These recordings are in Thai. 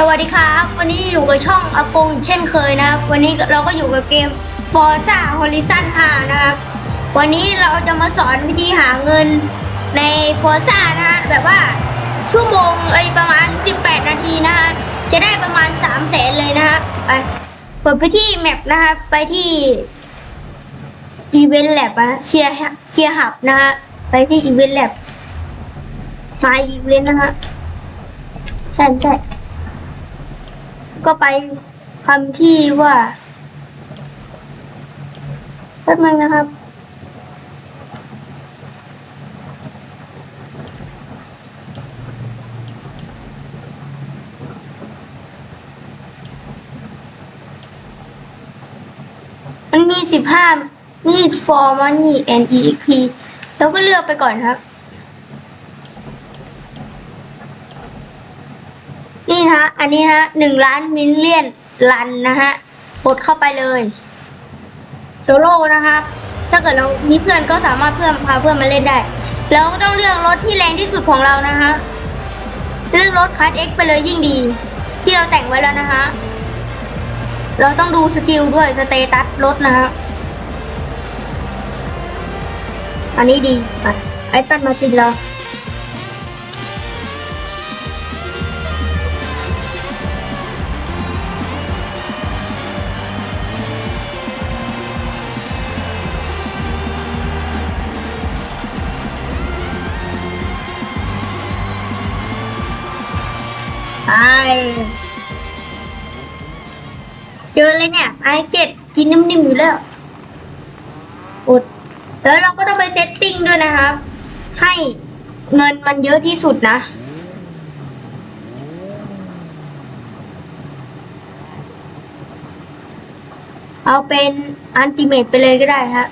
สวัสดีครับ วันนี้อยู่กับช่องอากงอีกเช่นเคยนะครับ วันนี้เราก็อยู่กับเกม Forza Horizon 5 นะครับ วันนี้เราจะมาสอนวิธีหาเงินใน Forza นะฮะแบบว่าชั่วโมงไอประมาณ 18 นาทีนะฮะจะได้ประมาณ 3 0 0แสนเลยนะฮะไปเปิดไปที่แมปนะครับไปที่ Event Lab อะเชียร์เชียร์หับนะฮะไปที่ Event Lab มาอีเวนต์นะฮะใช่ใช่ ก็ไปคำที่ว่าแป๊บนึงนะครับ มันมีสิบห้า need for money and EXP แล้วก็เลือกไปก่อนครับ นี่ฮะ อันนี้ฮะหนึ่งล้านมิลเลียนลันนะฮะกดเข้าไปเลยโซโล่นะครับ ถ้าเกิดเรามีเพื่อนก็สามารถเพื่อนพาเพื่อนมาเล่นได้ แล้วก็ต้องเลือกรถที่แรงที่สุดของเรานะฮะเลือกรถคัส X ไปเลยยิ่งดี ที่เราแต่งไว้แล้วนะฮะเราต้องดูสกิลด้วยสเตตัสรถนะฮะอันนี้ดีอะไอ้ตันมาติดเรา เจอเลยเนี่ยไอเจ็ดกินนิ่มๆอยู่แล้วอดแล้วเราก็ต้องไปเซตติ้งด้วยนะครับ ให้เงินมันเยอะที่สุดนะ เอาเป็นอันติเมตไปเลยก็ได้ฮะ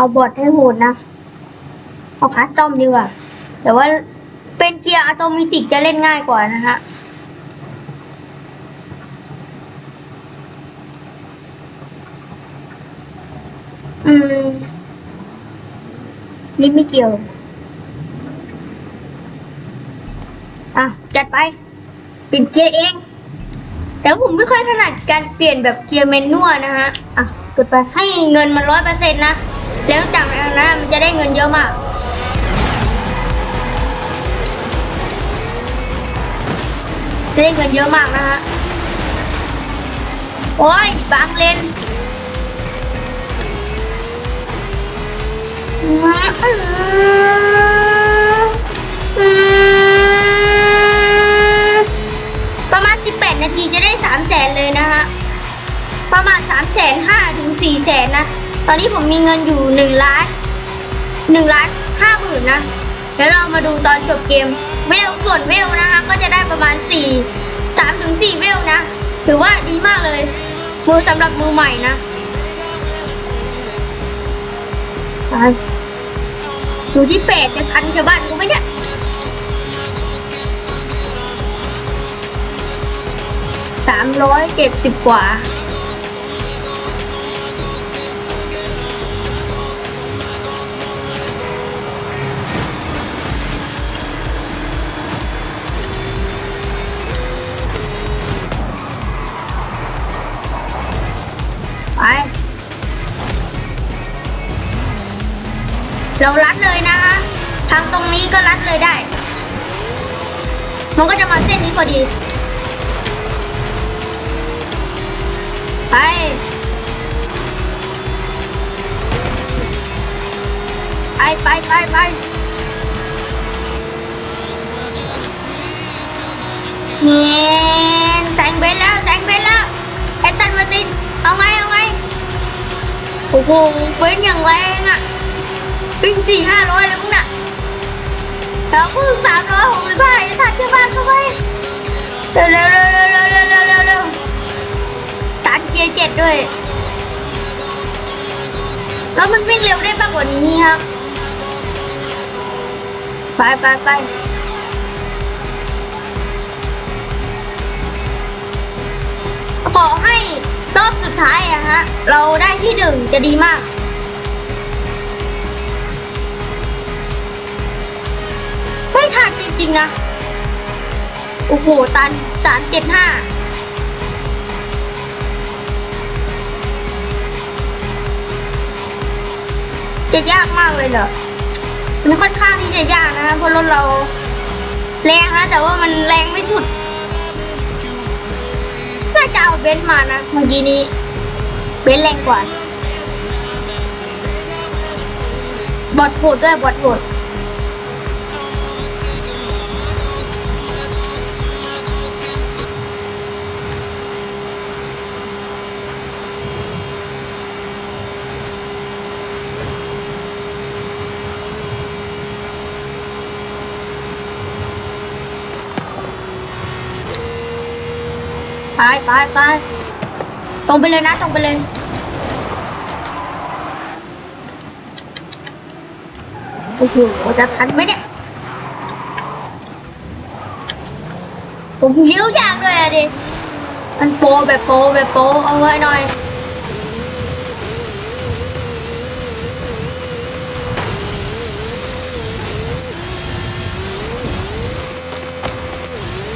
เอาบอทให้โหดนะ เอาคัสตอมดีกว่า แต่ว่าเป็นเกียร์อัตโนมัติจะเล่นง่ายกว่านะฮะอืม นี่ไม่เกี่ยว อะ จัดไป เปลี่ยนเกียร์เอง แต่ผมไม่ค่อยถนัดการเปลี่ยนแบบเกียร์แมนนวลนะฮะ อะกดไปให้เงินมันร้อยเปอร์เซ็นต์นะ แล้วจากนั้นะมันจะได้เงินเยอะมาก จะได้เงินเยอะมากนะฮะ โอ้ยบางเลนเออประมาณ 18 นาทีจะได้3 0 0แสนเลยนะฮะ ประมาณ3 5 0 0 0ถึง4แสนนะ อนนี้ผมมีเงินอยู่1ล้าน1ล้าน5หมื่นนะ แล้วเรามาดูตอนจบเกมเวลส่วนเวลนะคะ ก็จะได้ประมาณ4 3ถึง4เวลนะ ถือว่าดีมากเลยมือสำหรับมือใหม่นะไปอยู่ที่แปดจะทันชาวบ้านกูไหมเนี่ยสามร้อยเจ็ดสิบกว่า มันก็จะมาเส้นนี้พอดี ไป ไปไปไปไปเนียนแซงเบนแล้วแซงเบนแล้วไอ้ตันมาติน เอาไงเอาไงโอ้โหเบนอย่างแรงอะวิ่งสี่ห้าร้อยเล ยมึงน่ะแล้วมึงสามร้อยหกสิบห้าจะทันจะบ้านเข้าไปเร็วเร็วเร็วเร็วเร็วเร็วเร็วเร็วเร็วตันเกียร์เจ็ดด้วยแล้วมันวิ่งเร็วได้มากกว่านี้ครับ ไปไปไปขอให้รอบสุดท้ายอะฮะ เราได้ที่หนึ่งจะดีมาก ริงๆนะ โอ้โห ตันสามเจ็ดห้าจะยากมากเลยเหรอ มันค่อนข้างที่จะยากนะคะเพราะรถเราแรงนะแต่ว่ามันแรงไม่สุด น่าจะเอาเบนซ์มานะเมื่อกี้นี้ เบนซ์แรงกว่า บอดโหดด้วยบอดโหด ไปไปไปตรงไปเลยนะตรงไปเลย โอ้โหจะทันไหมเนี่ย ผมเลี้ยวยากด้วยอะดิมันโปแบบโปแบบโปเอาไว้หน่อย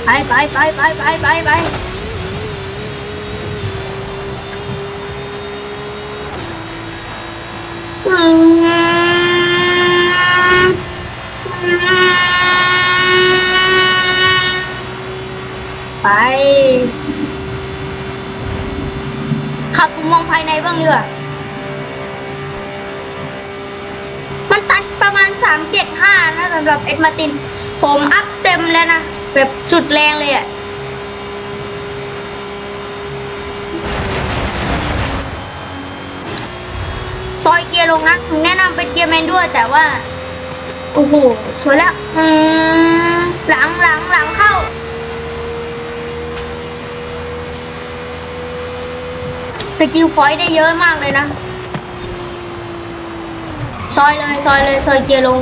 ไปไปไปไปไปไปไปอืม ไป ขับมุมมองภายในบ้างดีกว่ามันตัดประมาณ 375 นะสำหรับเอ็ดมาติน ผมอัพเต็มแล้วนะ แบบสุดแรงเลยอะ่ ซอยเกียร์ลงนะผมแนะนำเป็นเกียร์แมนด้วยแต่ว่า โอ้โหสวยแล้วอืมหลังหลังหลังเข้า สกิลพอยต์ได้เยอะมากเลยนะ ซอยเลยซอยเลยซอยเกียร์ลง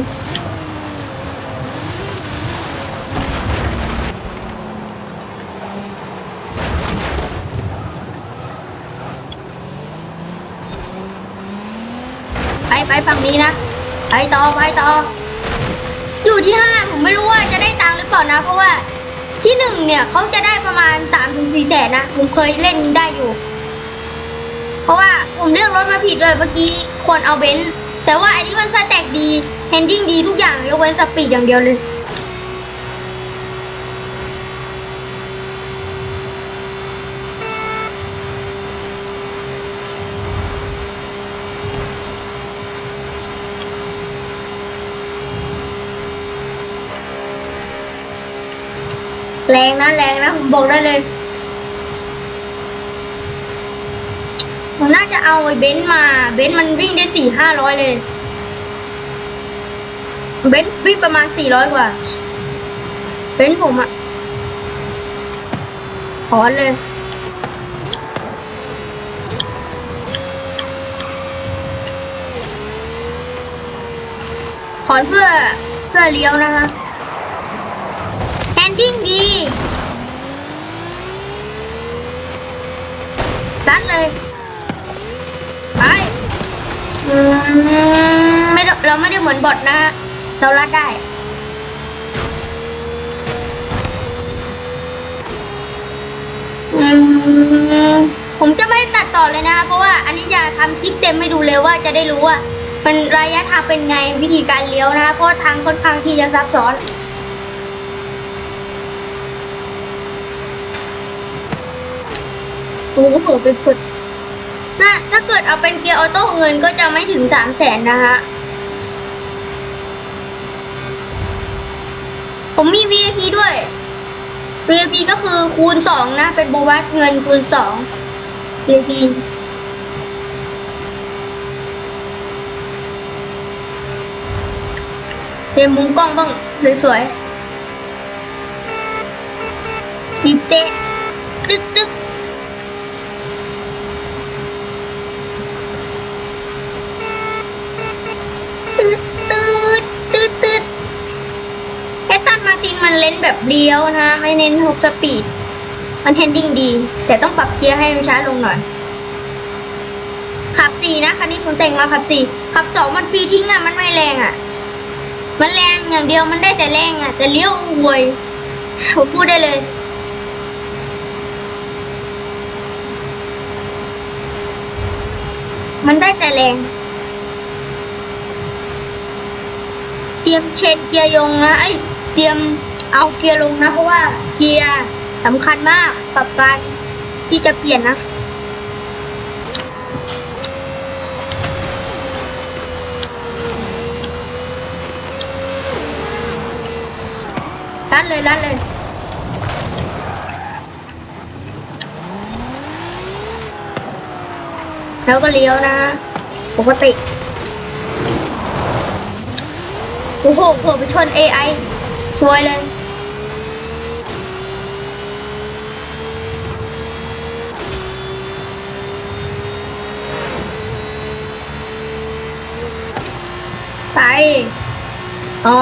ไปไปฝั่งนี้นะ ไปต่อไปต่อ อยู่ที่ห้าผมไม่รู้ว่าจะได้ตังค์หรือเปล่านะ เพราะว่าที่หนึ่งเนี่ยเขาจะได้ประมาณสามถึงสี่แสนนะ ผมเคยเล่นได้อยู่ เพราะว่าผมเลือกรถมาผิดเลยเมื่อกี้ควรเอาเบนซ์แต่ว่าอันนี้มันสแต็กดีแฮนดิ้งดีทุกอย่างยกเว้นสปีดอย่างเดียวเลย แรงนะแรงนะผมบอกได้เลย ผมน่าจะเอาไอ้เบนซ์มา เบนซ์มันวิ่งได้สี่ห้าร้อยเลย เบนซ์วิ่งประมาณสี่ร้อยกว่า เบนซ์ผมอะถอนเลยถอนเพื่อเพื่อเลี้ยวนะคะแฮนดิ้ง ดีรัดเลย ไปอืมไม่ได้เราไม่ได้เหมือนบอทนะฮะเรารัดได้อืมผมจะไม่ได้ตัดต่อเลยนะคะเพราะว่าอันนี้จะทำคลิปเต็มให้ดูเลยว่าจะได้รู้ว่ามันระยะทางเป็นไงวิธีการเลี้ยวนะคะเพราะว่าทางค่อนข้างที่จะซับซ้อน โอ้โหเป็นฝึกถ้าถ้าเกิดเอาเป็นเกียร์ออโต้เงินก็จะไม่ถึงสามแสนนะคะผมมี VIP ด้วย VIP ก็คือคูณสองนะ เป็นโบนัสเงินคูณสอง VIP เป็นมุมกล้องบ้างสวยๆบีบเตะตึกตึก ตืดตืดตืดตืดแคสตัน มันเล่นแบบเลี้ยวนะไม่เน้นหกสปีด มันเฮนดิ้งดี แต่ต้องปรับเกียร์ให้มันช้าลงหน่อยขับสี่นะคันนี้ผมแต่งมาขับสี่ขับสองมันฟรีทิ้งอะมันไม่แรงอะ มันแรงอย่างเดียวมันได้แต่แรงอะ แต่เลี้ยวห่วยผมพูดได้เลยมันได้แต่แรง เตรียมเชนเกียร์ยงนะไอ้เตรียม เอาเกียร์ลงนะ เพราะว่าเกียร์สำคัญมากกับการที่จะเปลี่ยนนะรัดเลยรัดเลยแล้วก็เลี้ยวนะ ปกติ โอ้โหเผื่อไปชน AI สวยเลย ไป อ๋อ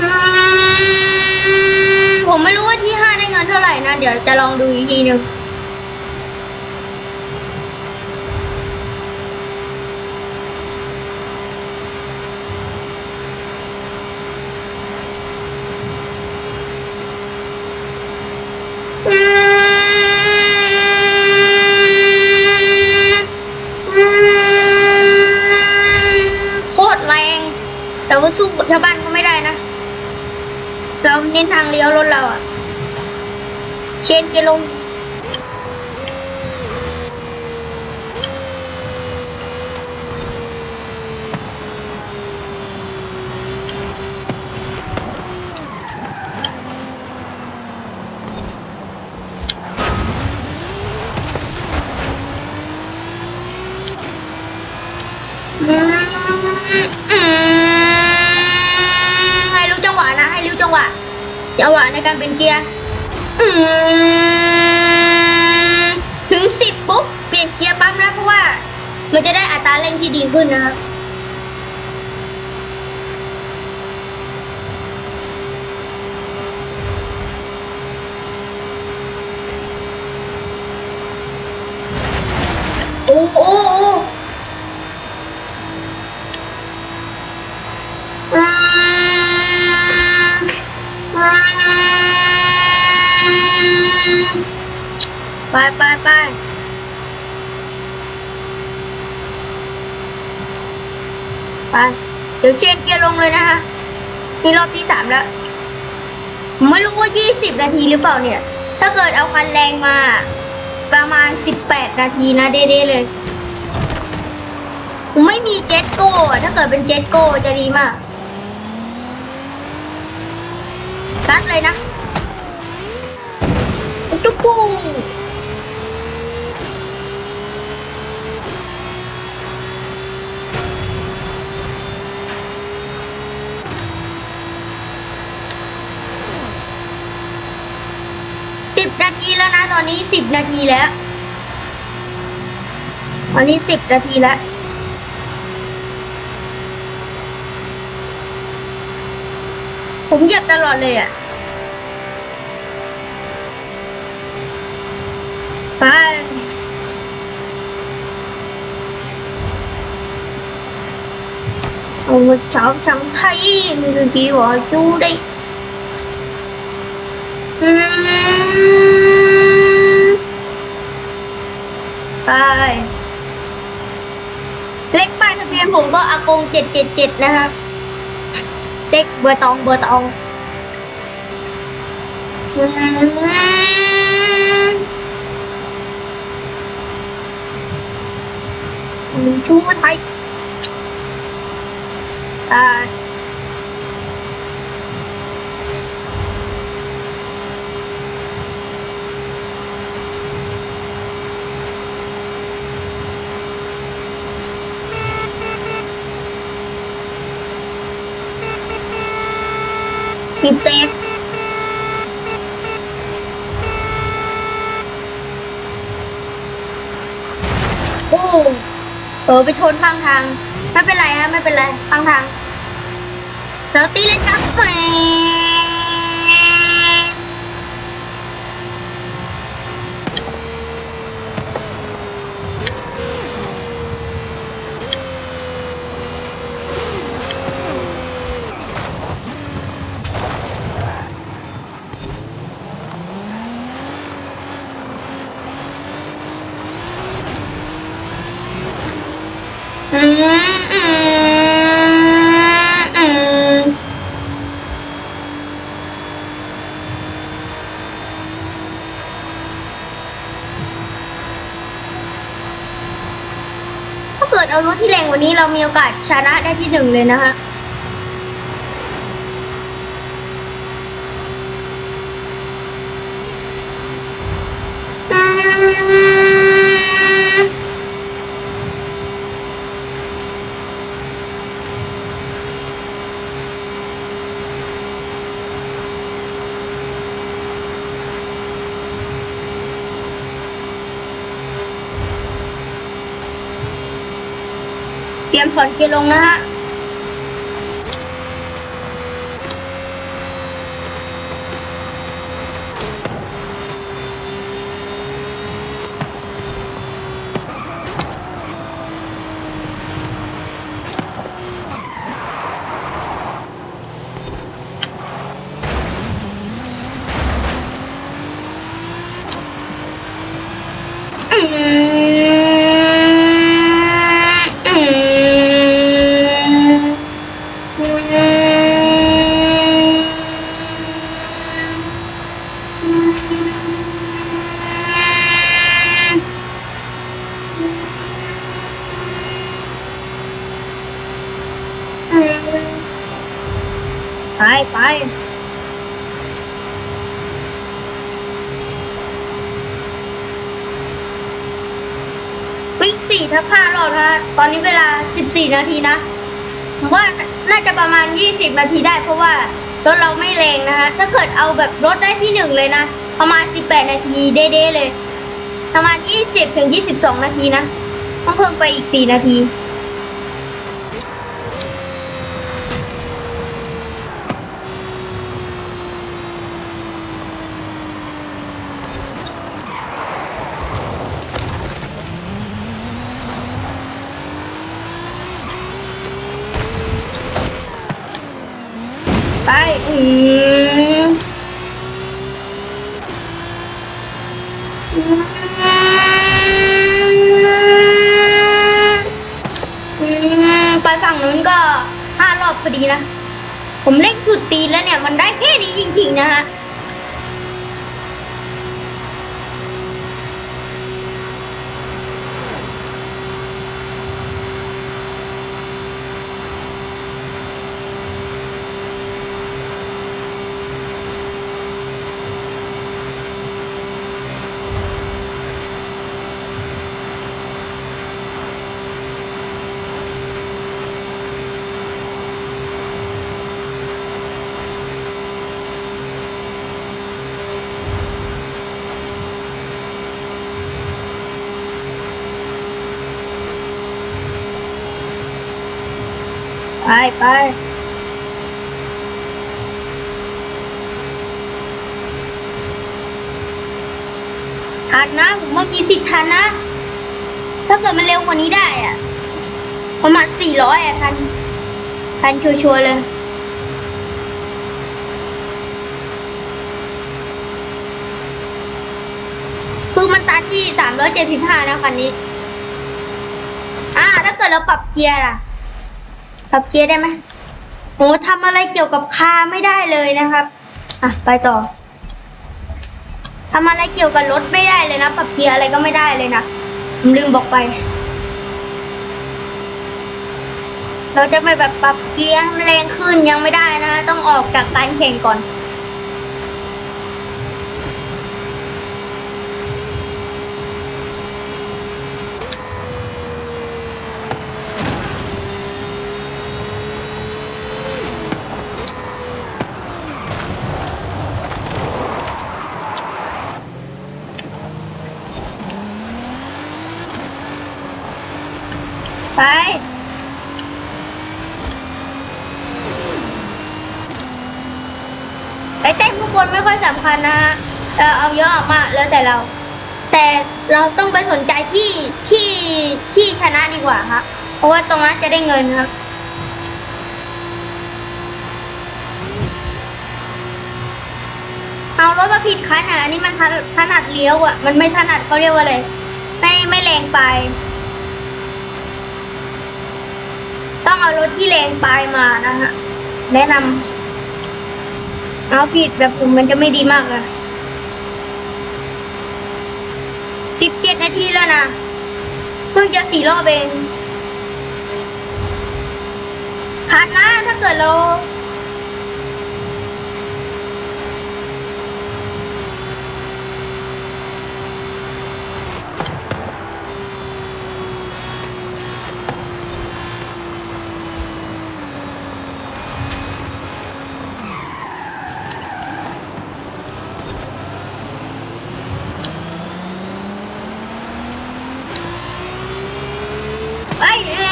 อืมผมไม่รู้ว่าที่ห้าได้เงินเท่าไหร่นะ เดี๋ยวจะลองดูอีกทีหนึ่ง น้นทางเลี้ยวรถเราอะเชนเกลง อืมอืมให้รู้จังหวะนะ ให้รู้จังหวะ จังหวะในการเป็นเกียร์ถึงสิบปุ๊บ เปลี่ยนเกียร์ปั๊บนะเพราะว่า มันจะได้อัตราเร่งที่ดีขึ้นนะครับ ไปไปไปไป เดี๋ยวเชนเกียร์ลงเลยนะคะ นี่รอบที่สามแล้วผมไม่รู้ว่า20นาทีหรือเปล่าเนี่ย ถ้าเกิดเอาคันแรงมาประมาณ18นาทีนะเด้ๆเลยผมไม่มีเจ็ตโก้ ถ้าเกิดเป็นเจ็ตโก้จะดีมากรัดเลยนะจุ๊กกูสิบนาทีแล้วนะ ตอนนี้สิบนาทีแล้ว ตอนนี้สิบนาทีแล้ว ผมเหยียบตลอดเลยอะไป Ôi cháu chẳng thấy người kia gọi chú đi Ừm. ไปเลขป้ายทะเบียนผมก็อากงเจ็ดเจ็ดเจ็ดนะครับเลขเบอร์ตองเบอร์ตองอืมอืมชูไทยอ่า พี่เต็กโอ้เออไปชนข้างทาง ไม่เป็นไรฮะไม่เป็นไรข้างทาง เราตีเล่นกับแห เกิดเอารถที่แรงกว่านี้เรามีโอกาสชนะได้ที่หนึ่งเลยนะฮะ อนเกียร์ลงนะฮะ อืมอืมไปไป ถ้าพลาดหรอบนะตอนนี้เวลา 14 นาทีนะผมว่าน่าจะประมาณ 20 นาทีได้เพราะว่ารถเราไม่แรงนะฮะถ้าเกิดเอาแบบรถได้ที่หนึ่งเลยนะ ประมาณ 18 นาทีเด้ๆเลย ประมาณ 20 ถึง 22 นาทีนะ ต้องเพิ่มไปอีก 4 นาที นะคะ ไปไปทันนะผมว่ามีสิทันนะ ถ้าเกิดมันเร็วกว่านี้ได้อะประมาณสี่ร้อยอะทัน ทันชัวร์ๆเลยคือมันตันที่สามร้อยเจ็ดสิบห้านะคันนี้ อ่า ถ้าเกิดเราปรับเกียร์ล่ะ ปรับเกียร์ได้ไหมโหทำอะไรเกี่ยวกับคาไม่ได้เลยนะครับ อะ ไปต่อทำอะไรเกี่ยวกับรถไม่ได้เลยนะ ปรับเกียร์อะไรก็ไม่ได้เลยนะผมลืมบอกไป เราจะไปแบบปรับเกียร์แรงขึ้นยังไม่ได้นะ ต้องออกจากการแข่งก่อน ไป ไปเต้นข้างบนไม่ค่อยสำคัญนะฮะเออเอาเยอะออกมาแล้วแต่เรา แต่เราต้องไปสนใจที่ที่ที่ชนะดีกว่าครับ เพราะว่าตรงนั้นจะได้เงินครับเอารถมาผิดคันอะอันนี้มันถนัดเลี้ยวอะ มันไม่ถนัดเขาเรียกว่าอะไรไม่ไม่แรงไป ต้องเอารถที่แรงไปมานะฮะแนะนำ เอาผิดแบบผมมันจะไม่ดีมากอะสิบเจ็ดนาทีแล้วนะ เพิ่งจะสี่รอบเองผ่านนะถ้าเกิดเรา ไอ้เอ๊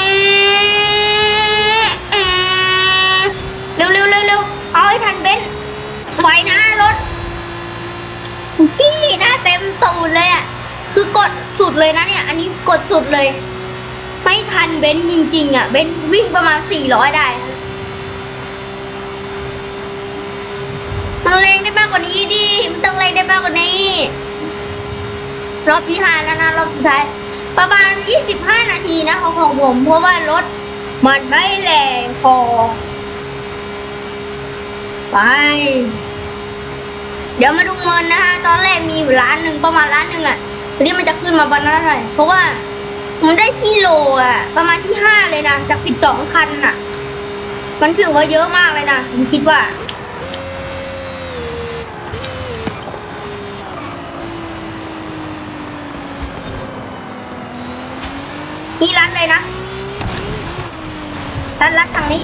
ะเอ๊ะเร็วเร็วเร็วเร็วเอาให้ทันเบนซ์ไหวนะรถจี้หน้าเต็มตูดเลยอะ คือกดสุดเลยนะเนี่ย อันนี้ กดสุดเลย ไม่ทันเบนจริงๆอะ เบนวิ่งประมาณสี่ร้อยได้ มันแรงได้มากกว่านี้ดิ มันต้องแรงได้มากกว่านี้ รอบที่ห้าแล้วนะรอบสุดท้าย ประมาณ 25 นาทีนะของของผม เพราะว่ารถมันไม่แรงพอ ไป เดี๋ยวมาดูเงินนะฮะตอนแรกมีอยู่ล้านหนึ่งประมาณ ทีนี้มันจะขึ้นมาประมาณเท่าไหร่เพราะว่าผมได้ที่โลอะ ประมาณที่ห้าเลยนะ จาก12คันอะ มันถือว่าเยอะมากเลยนะผมคิดว่านี่รัดเลยนะรัดรัดทางนี้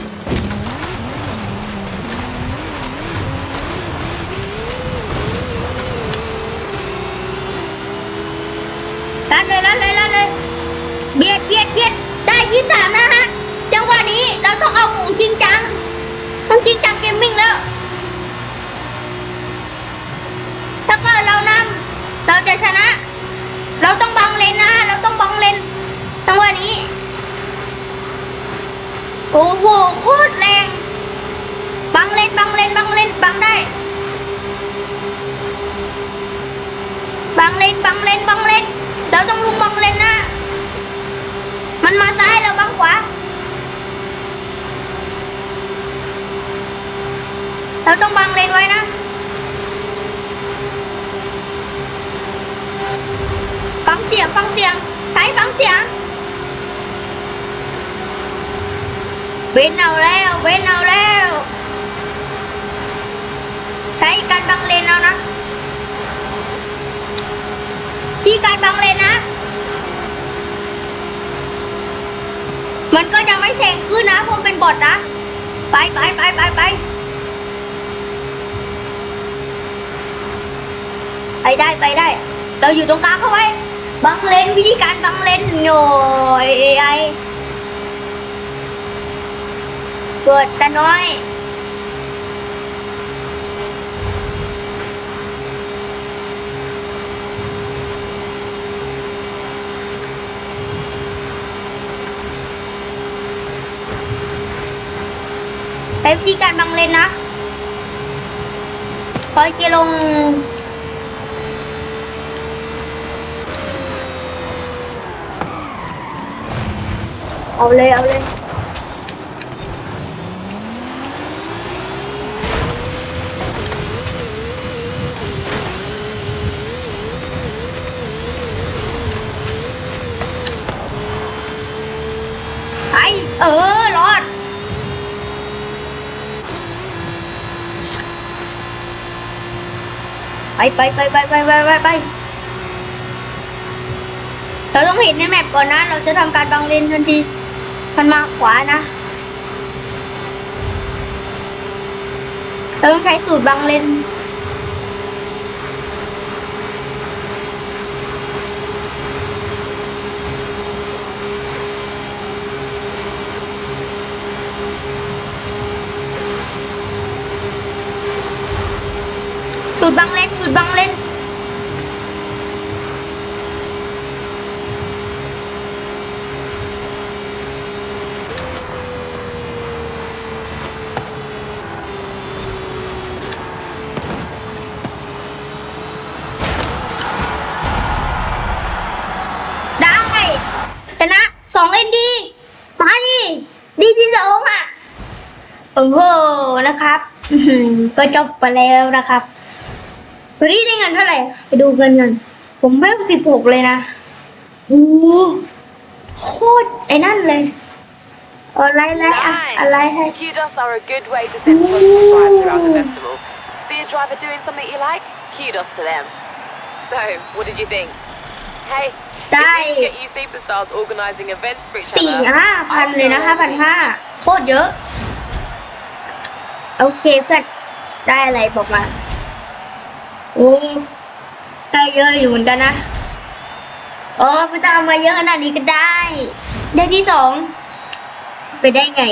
รัดเลยรัดเลยรัดเลย เบียดเบียดเบียดได้ที่สามนะฮะ จังหวะนี้เราต้องเอาของจริงจัง ต้องจริงจังเกมมิ่งแล้ว ถ้าเกิดเรานำเราจะชนะ เราต้องบังเลนนะเราต้องบังเลนจังหวะนี้ โอ้โหโคตรแรง บังเลนบังเลนบังเลนบังได้ บังเลนบังเลนบังเลนเราต้องลุงบังเลนนะ มันมาซ้ายเราบังข วาเราต้องบังเลนไว้นะฟังเสียงฟังเสียงใช้ฟังเสียงเว้นเอาแล้วเว้นเอาแล้ว ใช้การบังเลนเอานะที่การบังเลนนะ มันก็จะไม่แซงขึ้นนะเพราะเป็นบอทนะ ไปไปไปไปไปไปได้ไปได้ เราอยู่ตรงกลางเข้าไว้ บังเลนวิธีการบังเลนหน่อยไอเกิดแต่น้อย ช้วิธีการบังเลนนะคอยเกยร์ลง เอาเลย เอาเลย ไป เออ รอด ไปไปไปไปไปไปไปไปเราต้องเห็นในแมปก่อนนะ เราจะทำการบังเลนทันทีมันมาขวานะ เราต้องใช้สูตรบังเลน สูตรบังเล่นสูตรบังเลนได้ชนะสองเอ็นดีมาดิดีที่สองอะ โอ้โหนะครับ ก็จบไปแล้วนะครับ วันนี้ได้เงินเท่าไหร่ ไปดูเงินกัน ผมเวลสิบหกเลยนะโอ้โหโคตรไอ้นั่นเลยอะไรอะไรอะอะไรให้ Kudos are a good way to send positive vibes around the festival. See a driver doing something you like? Kudos to them. So, what did you think? Hey, if we Dai. can get you superstars organising events for each สี่ other, ห้าพัน I'd เลยนะ feel ห้าพัน happy. ห้าโคตรเยอะ โอเคเพื่อนได้อะไรบอกมา โอ้ได้เยอะอยู่เหมือนกันนะโอ้ไม่ต้องเอามาเยอะขนาดนี้ก็ได้ ได้ที่สองไปได้ไง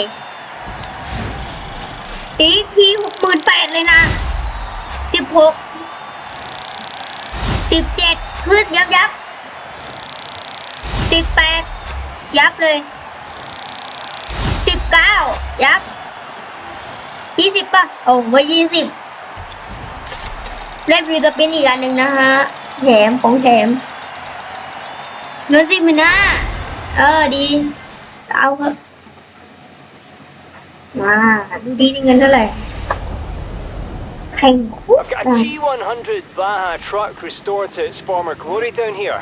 อีพี่หกหมื่นแปดเลยนะสิบหกสิบเจ็ดขึ้นยับยับสิบแปดยับเลยสิบเก้ายับยี่สิบป่ะ โอ้ว่ายี่สิบ เล่นวิวจะเป็นอีกอันหนึ่งนะฮะแถมของแถมเงินสิบหมื่นห้าเออดี เอาเถอะมาดูดีได้เงินเท่าไหร่แข่งคุก I've got a T100 Baja truck restored to its former glory down here.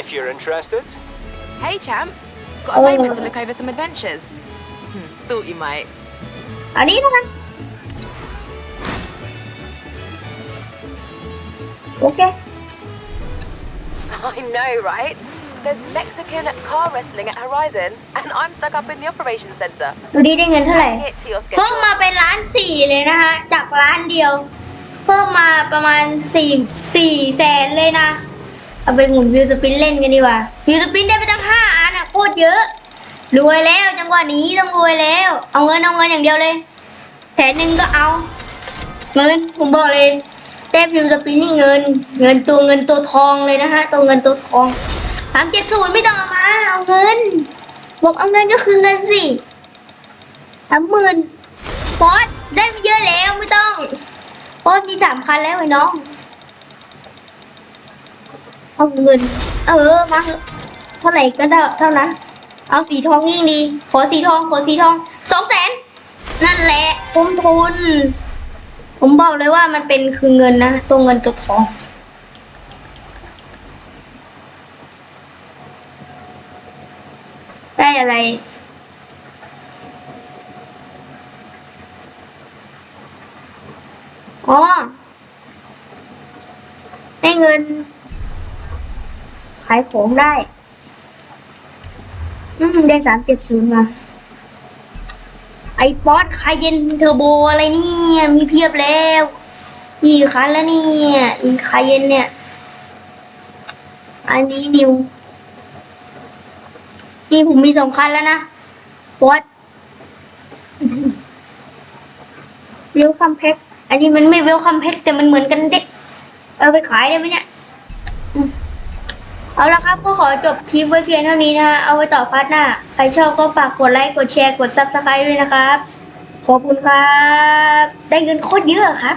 If you're interested. Hey, champ. Got a Oh. moment to look over some adventures. Hmm, thought you might. อันนี้นะคะ โอเค I know, right? There's Mexican car wrestling at Horizon, and I'm stuck up in the operations centre. ดูดีได้เงินเท่าไหร่ Adding it to your เพิ่ม schedule. มาเป็นล้านสี่เลยนะคะจากล้านเดียว เพิ่มมาประมาณสี่สี่แสนเลยนะ เอาไปหมุนวิวสปินเล่นกันดีกว่าวิวสปินได้ไปตั้งห้าอันอะโคตรเยอะ รวยแล้วจังหวะนี้ต้องรวยแล้ว เอาเงินเอาเงินอย่างเดียวเลยแสนหนึ่งก็เอา เงินผมบอกเลยแต้วิวสปินนี่เงิน เงินตัวเงินตัวทองเลยนะคะตัวเงินตัวทองสามเจ็ดศูนย์ไม่ต้องมาเอาเงินบอกเอาเงินก็คือเงินสิสามหมื่นฟอสได้เยอะแล้วไม่ต้องฟอสมีสามคันแล้วไอ้น้องเอาเงิน เออมาเท่าไหร่ก็ได้เท่านั้น เอาสีทองยิ่งดี ขอสีทองขอสีทองสองแสนนั่นแหละคุ้มทุน ผมบอกเลยว่ามันเป็นคือเงินนะ ตัวเงินตัวทอง ได้อะไร อ๋อ ได้เงิน ขายของได้ อืม ได้สามเจ็ดศูนย์มา ไอป๊อตคาเย็นเทอร์โบอะไรเนี่ยมีเพียบแล้วมีคันแล้วเนี่ยอีคาเย็นเนี่ย อันนี้นิว นี่ผมมีสองคันแล้วนะป๊อตเวลคัมแพ็คอันนี้มันไม่เวลคัมแพ็คแต่มันเหมือนกันเด็ก เอาไปขายได้ไหมเนี่ย เอาละครับก็ขอจบคลิปไว้เพียงเท่านี้นะคะเอาไว้ต่อพาร์ทหน้า ใครชอบก็ฝากกดไลค์ กดแชร์ กดซับสไครต์ด้วยนะครับ ขอบคุณครับ ได้เงินโคตรเยอะครับ